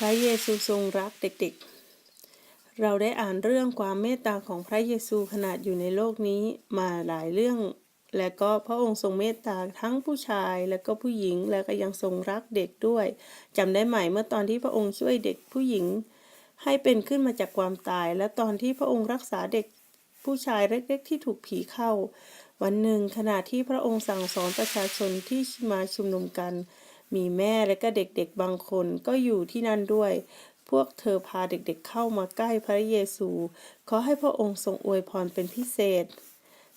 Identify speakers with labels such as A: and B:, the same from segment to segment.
A: พระเยซูทรงรักเด็กๆ เราได้อ่านเรื่องความเมตตาของพระเยซูขนาดอยู่ในโลกนี้มาหลายเรื่อง และก็พระองค์ทรงเมตตาทั้งผู้ชายและก็ผู้หญิง และก็ยังทรงรักเด็กด้วยจำได้ไหมเมื่อตอนที่พระองค์ช่วยเด็กผู้หญิง ให้เป็นขึ้นมาจากความตาย และตอนที่พระองค์รักษาเด็กผู้ชายเล็กๆ ที่ถูกผีเข้า วันหนึ่งขณะที่พระองค์สั่งสอนประชาชนที่มาชุมนุมกัน มีแม่และก็เด็กๆบางคนก็อยู่ที่นั่นด้วย พวกเธอพาเด็กๆเข้ามาใกล้พระเยซู ขอให้พระองค์ทรงอวยพรเป็นพิเศษ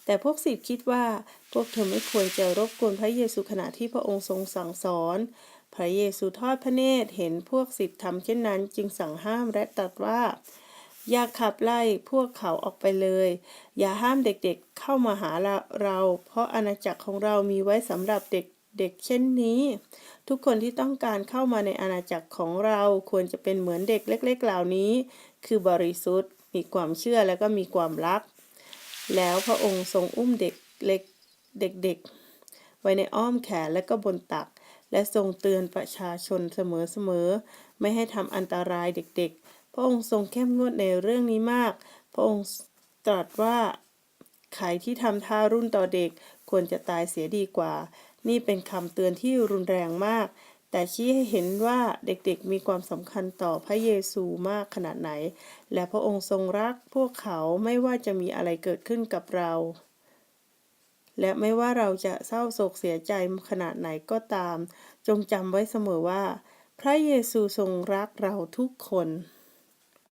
A: แต่พวกศิษย์คิดว่าพวกเธอไม่ควรจะรบกวนพระเยซูขณะที่พระองค์ทรงสั่งสอน พระเยซูทอดพระเนตรเห็นพวกศิษย์ทำเช่นนั้นจึงสั่งห้ามและตรัสว่าอย่าขับไล่พวกเขาออกไปเลย อย่าห้ามเด็กๆเข้ามาหาเรา เพราะอาณาจักรของเรามีไว้สำหรับเด็ก ๆเช่นนี้ ทุกคนที่ต้องการเข้ามาในอาณาจักรของเราควรจะเป็นเหมือนเด็กเล็ก ๆ เหล่านี้ คือบริสุทธิ์ มีความเชื่อและก็มีความรัก แล้วพระองค์ทรงอุ้มเด็กเล็กเด็กๆ ไว้ในอ้อมแขนและก็บนตัก และทรงเตือนประชาชนเสมอๆไม่ให้ทำอันตรายเด็ก ๆ พระองค์ทรงเข้มงวดในเรื่องนี้มาก พระองค์ตรัสว่าใครที่ทำท่ารุ่นต่อเด็กควรจะตายเสียดีกว่า นี่เป็นคำเตือนที่รุนแรงมาก แต่ชี้ให้เห็นว่าเด็กๆมีความสำคัญต่อพระเยซูมากขนาดไหน และพระองค์ทรงรักพวกเขาไม่ว่าจะมีอะไรเกิดขึ้นกับเรา และไม่ว่าเราจะเศร้าโศกเสียใจขนาดไหนก็ตาม จงจำไว้เสมอว่า พระเยซูทรงรักเราทุกคน